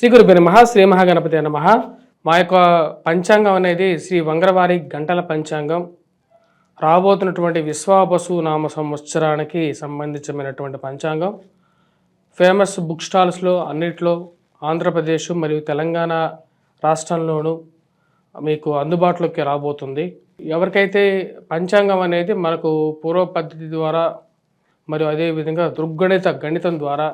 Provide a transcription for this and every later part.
శ్రీ గురుబి నమ శ్రీ మహాగణపతి నమ. మా యొక్క పంచాంగం అనేది శ్రీ వంగరవారి గంటల పంచాంగం. రాబోతున్నటువంటి విశ్వాబసు నామ సంవత్సరానికి సంబంధించినటువంటి పంచాంగం. ఫేమస్ బుక్ స్టాల్స్లో అన్నిట్లో ఆంధ్రప్రదేశ్ మరియు తెలంగాణ రాష్ట్రంలోనూ మీకు అందుబాటులోకి రాబోతుంది. ఎవరికైతే పంచాంగం అనేది మనకు పూర్వ పద్ధతి ద్వారా మరియు అదేవిధంగా దృగ్గణిత గణితం ద్వారా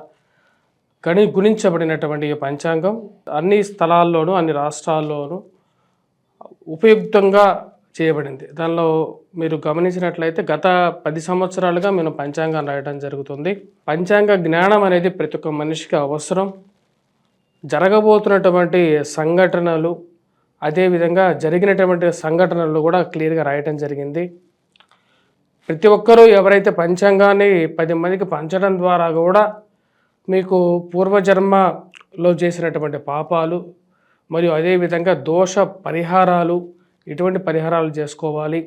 గణి గుణించబడినటువంటి ఈ పంచాంగం అన్ని స్థలాల్లోనూ అన్ని రాష్ట్రాల్లోనూ ఉపయుక్తంగా చేయబడింది. దానిలో మీరు గమనించినట్లయితే గత పది సంవత్సరాలుగా మేము పంచాంగం రాయడం జరుగుతుంది. పంచాంగ జ్ఞానం అనేది ప్రతి ఒక్క మనిషికి అవసరం. జరగబోతున్నటువంటి సంఘటనలు అదేవిధంగా జరిగినటువంటి సంఘటనలు కూడా క్లియర్గా రాయటం జరిగింది. ప్రతి ఒక్కరూ ఎవరైతే పంచాంగాన్ని పది మందికి పంచడం ద్వారా కూడా మీకు పూర్వజన్మలో చేసినటువంటి పాపాలు మరియు అదేవిధంగా దోష పరిహారాలు ఎటువంటి పరిహారాలు చేసుకోవాలి.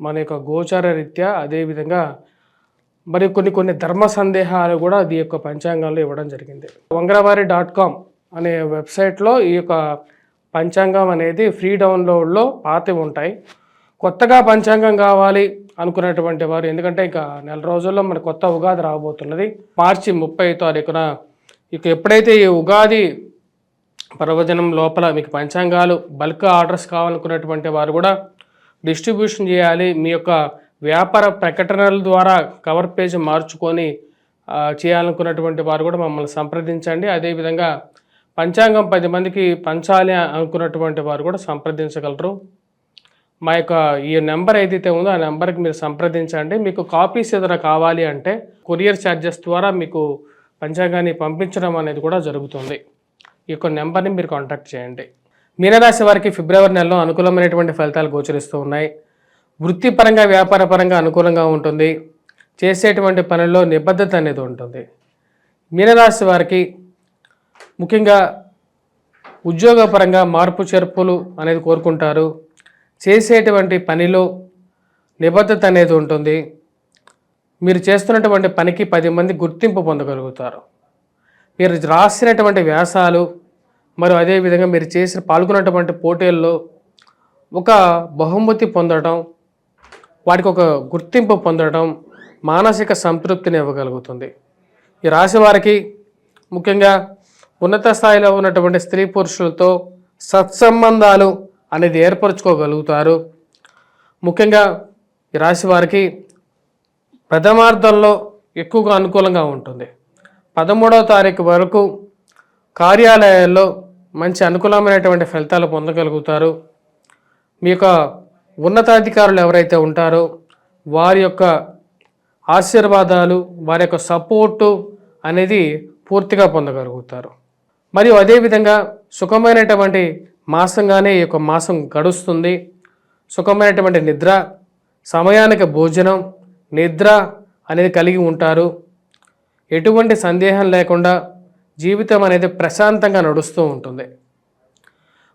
మన యొక్క గోచార రీత్యా అదేవిధంగా మరి కొన్ని కొన్ని ధర్మ సందేహాలు కూడా అది యొక్క పంచాంగంలో ఇవ్వడం జరిగింది. వంగరవారి డాట్ కామ్ అనే వెబ్సైట్లో ఈ యొక్క పంచాంగం అనేది ఫ్రీ డౌన్లోడ్లో పాతి ఉంటాయి. కొత్తగా పంచాంగం కావాలి అనుకున్నటువంటి వారు. ఎందుకంటే ఇక నెల రోజుల్లో మన కొత్త ఉగాది రాబోతున్నది. మార్చి ముప్పై తారీఖున ఇక ఎప్పుడైతే ఈ ఉగాది పర్వదినం లోపల మీకు పంచాంగాలు బల్క్ ఆర్డర్స్ కావాలనుకున్నటువంటి వారు కూడా డిస్ట్రిబ్యూషన్ చేయాలి. మీ యొక్క వ్యాపార ప్రకటనల ద్వారా కవర్ పేజ్ మార్చుకొని చేయాలనుకున్నటువంటి వారు కూడా మమ్మల్ని సంప్రదించండి. అదేవిధంగా పంచాంగం పది మందికి పంచాలి అనుకున్నటువంటి వారు కూడా సంప్రదించగలరు. మా యొక్క ఈ నెంబర్ ఏదైతే ఉందో ఆ నెంబర్కి మీరు సంప్రదించండి. మీకు కాపీస్ ఏదైనా కావాలి అంటే కొరియర్ ఛార్జెస్ ద్వారా మీకు పంచాంగాన్ని పంపించడం అనేది కూడా జరుగుతుంది. ఈ యొక్క నెంబర్ని మీరు కాంటాక్ట్ చేయండి. మీనరాశి వారికి ఫిబ్రవరి నెలలో అనుకూలమైనటువంటి ఫలితాలు గోచరిస్తూ ఉన్నాయి. వృత్తిపరంగా వ్యాపారపరంగా అనుకూలంగా ఉంటుంది. చేసేటువంటి పనుల్లో నిబద్ధత అనేది ఉంటుంది. మీనరాశి వారికి ముఖ్యంగా ఉద్యోగపరంగా మార్పు చేర్పులు అనేది కోరుకుంటారు. చేసేటువంటి పనిలో నిబద్ధత అనేది ఉంటుంది. మీరు చేస్తున్నటువంటి పనికి పది మంది గుర్తింపు పొందగలుగుతారు. మీరు రాసినటువంటి వ్యాసాలు మరియు అదేవిధంగా మీరు చేసిన పాల్గొన్నటువంటి పోటీల్లో ఒక బహుమతి పొందడం వాటికి ఒక గుర్తింపు పొందడం మానసిక సంతృప్తిని ఇవ్వగలుగుతుంది. ఈ రాశి వారికి ముఖ్యంగా ఉన్నత స్థాయిలో ఉన్నటువంటి స్త్రీ పురుషులతో సత్సంబంధాలు అనేది ఏర్పరచుకోగలుగుతారు. ముఖ్యంగా ఈ రాశి వారికి ప్రథమార్థంలో ఎక్కువగా అనుకూలంగా ఉంటుంది. పదమూడవ తారీఖు వరకు కార్యాలయాల్లో మంచి అనుకూలమైనటువంటి ఫలితాలు పొందగలుగుతారు. మీ యొక్క ఉన్నతాధికారులు ఎవరైతే ఉంటారో వారి యొక్క ఆశీర్వాదాలు వారి యొక్క సపోర్టు అనేది పూర్తిగా పొందగలుగుతారు. మరియు అదేవిధంగా సుఖమైనటువంటి మాసంగానే ఈ యొక్క మాసం గడుస్తుంది. సుఖమైనటువంటి నిద్ర సమయానికి భోజనం నిద్ర అనేది కలిగి ఉంటారు. ఎటువంటి సందేహం లేకుండా జీవితం అనేది ప్రశాంతంగా నడుస్తూ ఉంటుంది.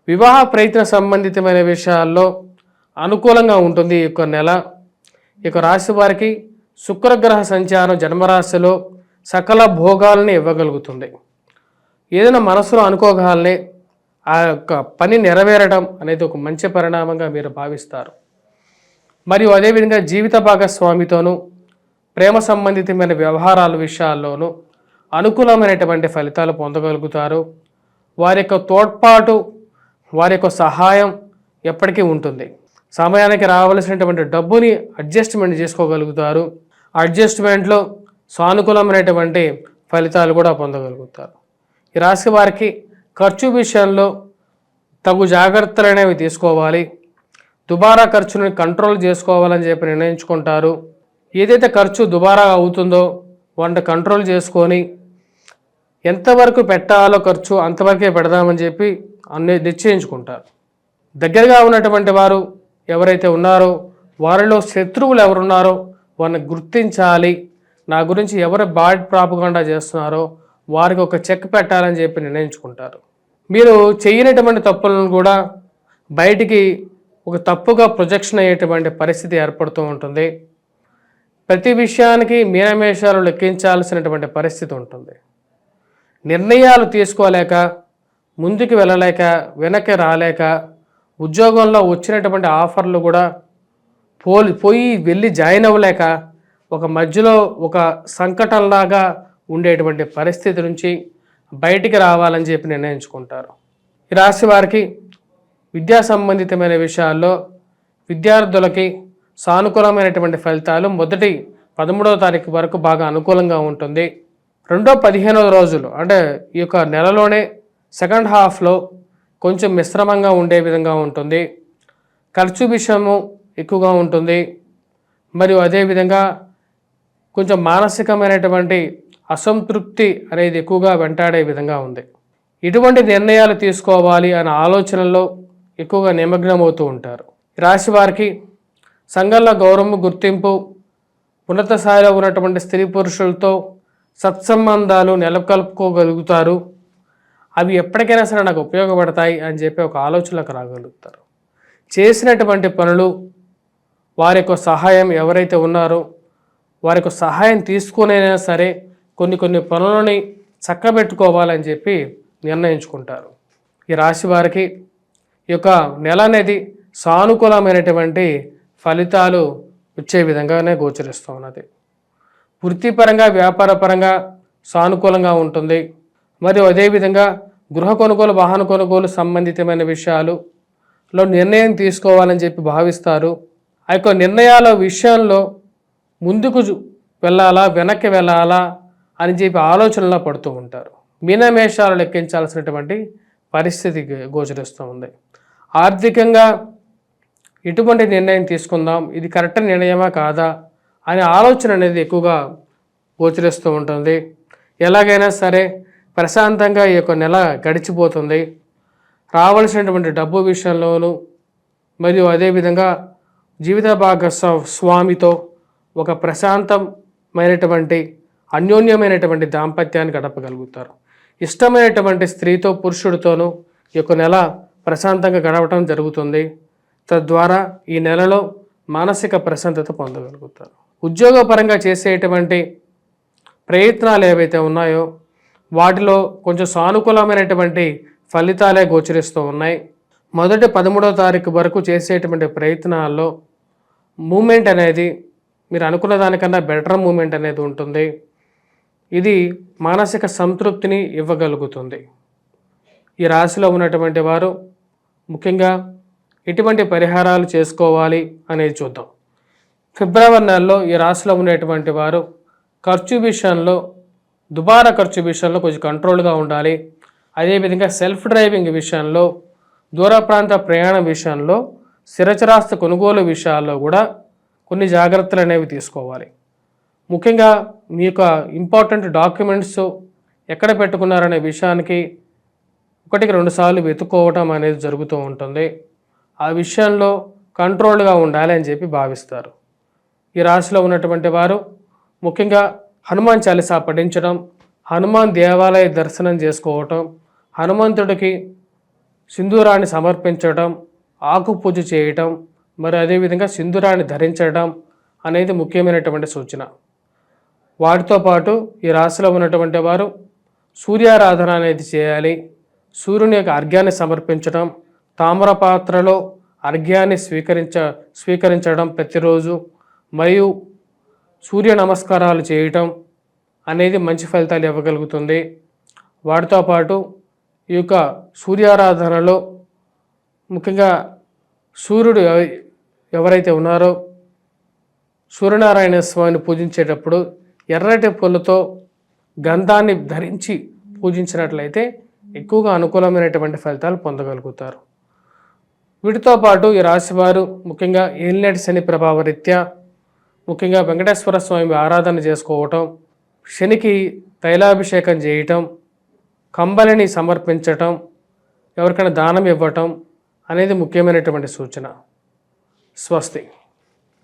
వివాహ ప్రయత్న సంబంధితమైన విషయాల్లో అనుకూలంగా ఉంటుంది ఈ యొక్క నెల. ఈ యొక్క రాశి వారికి శుక్రగ్రహ సంచారం జన్మరాశిలో సకల భోగాలని ఇవ్వగలుగుతుంది. ఏదైనా మనసులో అనుకోగాలని ఆ యొక్క పని నెరవేరడం అనేది ఒక మంచి పరిణామంగా మీరు భావిస్తారు. మరియు అదేవిధంగా జీవిత భాగస్వామితోనూ ప్రేమ సంబంధితమైన వ్యవహారాల విషయాల్లోనూ అనుకూలమైనటువంటి ఫలితాలు పొందగలుగుతారు. వారి యొక్క తోడ్పాటు వారి యొక్క సహాయం ఎప్పటికీ ఉంటుంది. సమయానికి రావలసినటువంటి డబ్బుని అడ్జస్ట్మెంట్ చేసుకోగలుగుతారు. అడ్జస్ట్మెంట్లో సానుకూలమైనటువంటి ఫలితాలు కూడా పొందగలుగుతారు. ఈ రాశి వారికి ఖర్చు విషయంలో తగు జాగ్రత్తలు అనేవి తీసుకోవాలి. దుబారా ఖర్చుని కంట్రోల్ చేసుకోవాలని చెప్పి నిర్ణయించుకుంటారు. ఏదైతే ఖర్చు దుబారా అవుతుందో వంట కంట్రోల్ చేసుకొని ఎంతవరకు పెట్టాలో ఖర్చు అంతవరకే పెడదామని చెప్పి అన్ని నిశ్చయించుకుంటారు. దగ్గరగా ఉన్నటువంటి వారు ఎవరైతే ఉన్నారో వారిలో శత్రువులు ఎవరున్నారో వారిని గుర్తించాలి. నా గురించి ఎవరు బాడ్ ప్రాపకుండా చేస్తున్నారో వారికి ఒక చెక్ పెట్టాలని చెప్పి నిర్ణయించుకుంటారు. మీరు చేయనటువంటి తప్పులను కూడా బయటికి ఒక తప్పుగా ప్రొజెక్షన్ అయ్యేటువంటి పరిస్థితి ఏర్పడుతూ ఉంటుంది. ప్రతి విషయానికి మీనమేషాలు లెక్కించాల్సినటువంటి పరిస్థితి ఉంటుంది. నిర్ణయాలు తీసుకోలేక ముందుకు వెళ్ళలేక వెనక్కి రాలేక ఉద్యోగంలో వచ్చినటువంటి ఆఫర్లు కూడా పోలి పోయి వెళ్ళి జాయిన్ అవ్వలేక ఒక మధ్యలో ఒక సంకటంలాగా ఉండేటువంటి పరిస్థితి నుంచి బయటికి రావాలని చెప్పి నిర్ణయించుకుంటారు. ఈ రాశి వారికి విద్యా సంబంధితమైన విషయాల్లో విద్యార్థులకి సానుకూలమైనటువంటి ఫలితాలు మొదటి పదమూడవ తారీఖు వరకు బాగా అనుకూలంగా ఉంటుంది. రెండో పదిహేనవ రోజులు అంటే ఈ యొక్క నెలలోనే సెకండ్ హాఫ్లో కొంచెం మిశ్రమంగా ఉండే విధంగా ఉంటుంది. ఖర్చు విషయము ఎక్కువగా ఉంటుంది. మరియు అదేవిధంగా కొంచెం మానసికమైనటువంటి అసంతృప్తి అనేది ఎక్కువగా వెంటాడే విధంగా ఉంది. ఇటువంటి నిర్ణయాలు తీసుకోవాలి అనే ఆలోచనలో ఎక్కువగా నిమగ్నమవుతూ ఉంటారు. రాశి వారికి సంఘంలో గౌరవం గుర్తింపు ఉన్నత స్థాయిలో ఉన్నటువంటి స్త్రీ పురుషులతో సత్సంబంధాలు నెలకొల్పుకోగలుగుతారు. అవి ఎప్పటికైనా సరే నాకు ఉపయోగపడతాయి అని చెప్పి ఒక ఆలోచనలకు రాగలుగుతారు. చేసినటువంటి పనులు వారి యొక్క సహాయం ఎవరైతే ఉన్నారో వారి యొక్క సహాయం తీసుకునైనా సరే కొన్ని కొన్ని పనులని చక్కబెట్టుకోవాలని చెప్పి నిర్ణయించుకుంటారు. ఈ రాశి వారికి ఈ యొక్క నెల అనేది సానుకూలమైనటువంటి ఫలితాలు వచ్చే విధంగానే గోచరిస్తూ ఉన్నది. వృత్తిపరంగా వ్యాపారపరంగా సానుకూలంగా ఉంటుంది. మరియు అదేవిధంగా గృహ కొనుగోలు వాహన కొనుగోలు సంబంధితమైన విషయాలులో నిర్ణయం తీసుకోవాలని చెప్పి భావిస్తారు. ఆ యొక్క నిర్ణయాల విషయంలో ముందుకు వెళ్ళాలా వెనక్కి వెళ్ళాలా అని చెప్పి ఆలోచనలో పడుతూ ఉంటారు. మీనమేషాలు లెక్కించాల్సినటువంటి పరిస్థితి గోచరిస్తూ ఉంది. ఆర్థికంగా ఎటువంటి నిర్ణయం తీసుకుందాం ఇది కరెక్ట్ నిర్ణయమా కాదా అనే ఆలోచన అనేది ఎక్కువగా గోచరిస్తూ ఉంటుంది. ఎలాగైనా సరే ప్రశాంతంగా ఈ యొక్క నెల గడిచిపోతుంది. రావాల్సినటువంటి డబ్బు విషయంలోనూ మరియు అదేవిధంగా జీవిత భాగస్వామితో స్వామితో ఒక ప్రశాంతమైనటువంటి అన్యోన్యమైనటువంటి దాంపత్యాన్ని గడపగలుగుతారు. ఇష్టమైనటువంటి స్త్రీతో పురుషుడితోనూ ఈ యొక్క నెల ప్రశాంతంగా గడవటం జరుగుతుంది. తద్వారా ఈ నెలలో మానసిక ప్రశాంతత పొందగలుగుతారు. ఉద్యోగపరంగా చేసేటువంటి ప్రయత్నాలు ఏవైతే ఉన్నాయో వాటిలో కొంచెం సానుకూలమైనటువంటి ఫలితాలే గోచరిస్తూ ఉన్నాయి. మొదటి పదమూడవ తారీఖు వరకు చేసేటువంటి ప్రయత్నాల్లో మూమెంట్ అనేది మీరు అనుకున్న దానికన్నా బెటర్ మూమెంట్ అనేది ఉంటుంది. ఇది మానసిక సంతృప్తిని ఇవ్వగలుగుతుంది. ఈ రాశిలో ఉన్నటువంటి వారు ముఖ్యంగా ఎటువంటి పరిహారాలు చేసుకోవాలి అనేది చూద్దాం. ఫిబ్రవరి నెలలో ఈ రాశిలో ఉండేటువంటి వారు ఖర్చు విషయంలో దుబారా ఖర్చు విషయంలో కొంచెం కంట్రోల్గా ఉండాలి. అదేవిధంగా సెల్ఫ్ డ్రైవింగ్ విషయంలో దూర ప్రాంత ప్రయాణం విషయంలో స్థిరచరాస్తి కొనుగోలు విషయాల్లో కూడా కొన్ని జాగ్రత్తలు అనేవి తీసుకోవాలి. ముఖ్యంగా మీ యొక్క ఇంపార్టెంట్ డాక్యుమెంట్స్ ఎక్కడ పెట్టుకున్నారనే విషయానికి ఒకటికి రెండుసార్లు వెతుక్కోవటం అనేది జరుగుతూ ఉంటుంది. ఆ విషయంలో కంట్రోల్గా ఉండాలి అని చెప్పి భావిస్తారు. ఈ రాశిలో ఉన్నటువంటి వారు ముఖ్యంగా హనుమాన్ చాలీసా పఠించడం హనుమాన్ దేవాలయ దర్శనం చేసుకోవటం హనుమంతుడికి సింధూరాన్ని సమర్పించడం ఆకు పూజ చేయటం మరి అదేవిధంగా సింధూరాన్ని ధరించడం అనేది ముఖ్యమైనటువంటి సూచన. వాటితో పాటు ఈ రాశిలో ఉన్నటువంటి వారు సూర్యారాధన అనేది చేయాలి. సూర్యుని యొక్క అర్ఘ్యాన్ని సమర్పించడం తామర పాత్రలో అర్ఘ్యాన్ని స్వీకరించ స్వీకరించడం ప్రతిరోజు మరియు సూర్య నమస్కారాలు చేయటం అనేది మంచి ఫలితాలు ఇవ్వగలుగుతుంది. వాటితో పాటు ఈ యొక్క సూర్యారాధనలో ముఖ్యంగా సూర్యుడు ఎవరైతే ఉన్నారో సూర్యనారాయణ స్వామిని పూజించేటప్పుడు ఎర్రటి పూలతో గంధాన్ని ధరించి పూజించినట్లయితే ఎక్కువగా అనుకూలమైనటువంటి ఫలితాలు పొందగలుగుతారు. వీటితో పాటు ఈ రాశివారు ముఖ్యంగా ఏలినటి శని ప్రభావ రీత్యా ముఖ్యంగా వెంకటేశ్వర స్వామి ఆరాధన చేసుకోవటం శనికి తైలాభిషేకం చేయటం కంబలిని సమర్పించటం ఎవరికైనా దానం ఇవ్వటం అనేది ముఖ్యమైనటువంటి సూచన. స్వస్తి.